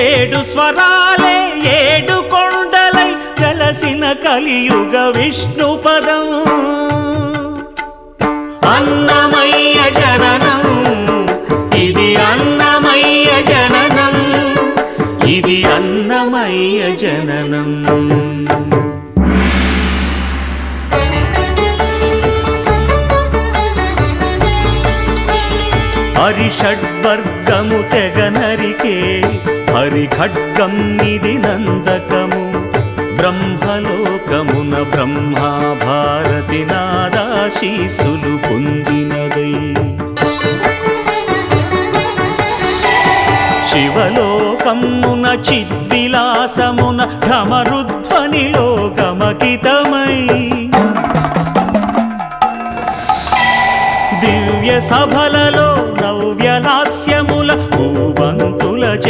ఏడు స్వరాలే ఏడు కొండలై కలసిన కలియుగ విష్ణు పదం. అన్నమయ్య జననం ఇది అన్నమయ్య జననం ఇది అన్నమయ్య జననం. హరిషడ్వర్గము తెగ నరికే హరిఖడ్గం ఇది నందకము. బ్రహ్మలోకమున బ్రహ్మా భారతి నాదాశీసులు పొందినదై. శివలోకమున చిద్విలాసమున ఘమరుధ్వనిలో గమకితమై దివ్య సభలలో